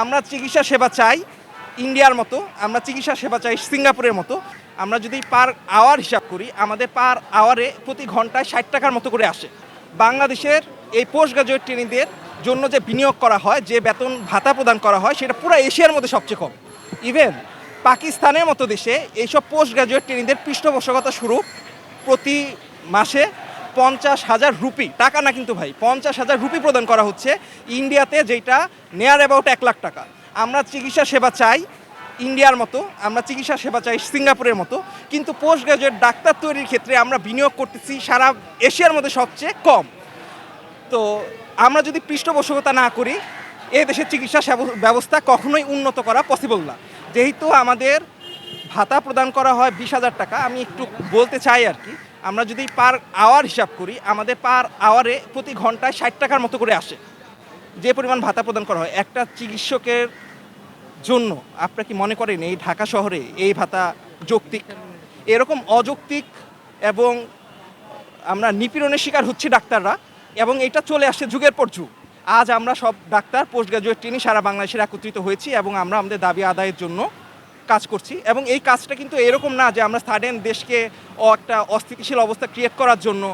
আমরা চিকিৎসা সেবা চাই ইন্ডিয়ার মতো, আমরা চিকিৎসা সেবা চাই সিঙ্গাপুরের মতো। আমরা যদি পার আওয়ার হিসাব করি, আমাদের পার আওয়ারে প্রতি ঘন্টায় ষাট টাকার মতো করে আসে। বাংলাদেশের এই পোস্ট গ্রাজুয়েট ট্রেনিংদের জন্য যে বিনিয়োগ করা হয়, যে বেতন ভাতা প্রদান করা হয়, সেটা পুরো এশিয়ার মধ্যে সবচেয়ে কম। ইভেন পাকিস্তানের মতো দেশে এইসব পোস্ট গ্রাজুয়েট ট্রেনিংদের পৃষ্ঠপোষকতা স্বরূপ প্রতি মাসে পঞ্চাশ হাজার রুপি, টাকা না কিন্তু ভাই, পঞ্চাশ হাজার রুপি প্রদান করা হচ্ছে ইন্ডিয়াতে যেটা নেয়ার অ্যাবাউট এক লাখ টাকা। আমরা চিকিৎসা সেবা চাই ইন্ডিয়ার মতো, আমরা চিকিৎসা সেবা চাই সিঙ্গাপুরের মতো, কিন্তু পোস্ট গ্রাজুয়েট ডাক্তার তৈরির ক্ষেত্রে আমরা বিনিয়োগ করতেছি সারা এশিয়ার মধ্যে সবচেয়ে কম। তো আমরা যদি পৃষ্ঠপোষকতা না করি এই দেশের চিকিৎসা ব্যবস্থা কখনোই উন্নত করা পসিবল না। যেহেতু আমাদের ভাতা প্রদান করা হয় বিশ হাজার টাকা, আমি একটু বলতে চাই আর কি। আমরা যদি পার আওয়ার হিসাব করি, আমাদের পার আওয়ারে প্রতি ঘন্টায় ষাট টাকার মতো করে আসে। যে পরিমাণ ভাতা প্রদান করা হয়, একটা চিকিৎসকের জন্য, আপনারা কি মনে করেন এই ঢাকা শহরে এই ভাতা যৌক্তিক? এরকম অযৌক্তিক এবং আমরা নিপীড়নের শিকার হচ্ছি ডাক্তাররা, এবং এটা চলে আসছে যুগের পর যুগ। আজ আমরা সব ডাক্তার পোস্ট গ্রাজুয়েট ট্রেনিং সারা বাংলাদেশের একত্রিত হয়েছি, এবং আমরা আমাদের দাবি আদায়ের জন্য কাজ করছি এবং এই কাজটা কিন্তু এরকম না যে আমরা সাডেন দেশকে একটা অস্থিতিশীল অবস্থা ক্রিয়েট করার জন্য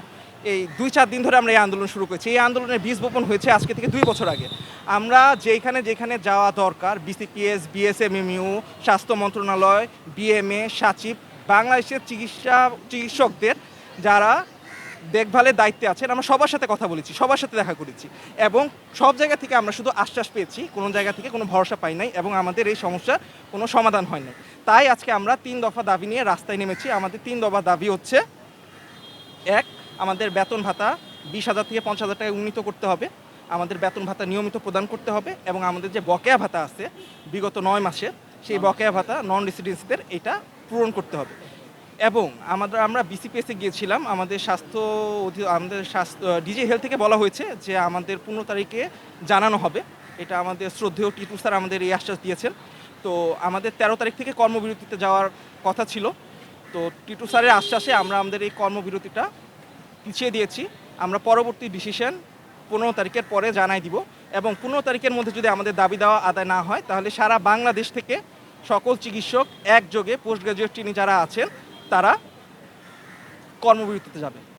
এই দুই চার দিন ধরে আমরা এই আন্দোলন শুরু করেছি। এই আন্দোলনের বীজ বপন হয়েছে আজকে থেকে দুই বছর আগে। আমরা যেখানে যেখানে যাওয়া দরকার বিসিপিএস বিএসএমএমইউ স্বাস্থ্য মন্ত্রণালয় বিএমএ সাচিব, বাংলাদেশের চিকিৎসা চিকিৎসকদের যারা দেখভালের দায়িত্বে আছেন আমরা সবার সাথে কথা বলেছি সবার সাথে দেখা করেছি। এবং সব জায়গা থেকে আমরা শুধু আশ্বাস পেয়েছি কোনো জায়গা থেকে কোনো ভরসা পাই নাই এবং আমাদের এই সমস্যার কোনো সমাধান হয় নাই। তাই আজকে আমরা তিন দফা দাবি নিয়ে রাস্তায় নেমেছি। আমাদের তিন দফা দাবি হচ্ছে এক আমাদের বেতন ভাতা বিশ হাজার থেকে পঞ্চাশ হাজার টাকায় উন্নীত করতে হবে। আমাদের বেতন ভাতা নিয়মিত প্রদান করতে হবে এবং আমাদের যে বকেয়া ভাতা আছে বিগত নয় মাসের সেই বকেয়া ভাতা নন রেসিডেন্সদের এটা পূরণ করতে হবে। এবং আমাদের, আমরা বিসিপিএসে গিয়েছিলাম। আমাদের স্বাস্থ্য আমাদের স্বাস্থ্য ডিজি হেলথ থেকে বলা হয়েছে যে আমাদের পনেরো তারিখে জানানো হবে। এটা আমাদের শ্রদ্ধেয় টিপু স্যার আমাদের এই আশ্বাস দিয়েছেন। তো আমাদের তেরো তারিখ থেকে কর্মবিরতিতে যাওয়ার কথা ছিল। তো টিটু স্যারের আশ্বাসে আমরা আমাদের এই কর্মবিরতিটা পিছিয়ে দিয়েছি। আমরা পরবর্তী ডিসিশন পনেরো তারিখের পরে জানাই দিব এবং পনেরো তারিখের মধ্যে যদি আমাদের দাবি দেওয়া আদায় না হয়, তাহলে সারা বাংলাদেশ থেকে সকল চিকিৎসক একযোগে পোস্ট গ্রাজুয়েট ট্রেনি যারা আছেন তারা কর্মবিরতিতে যাবে।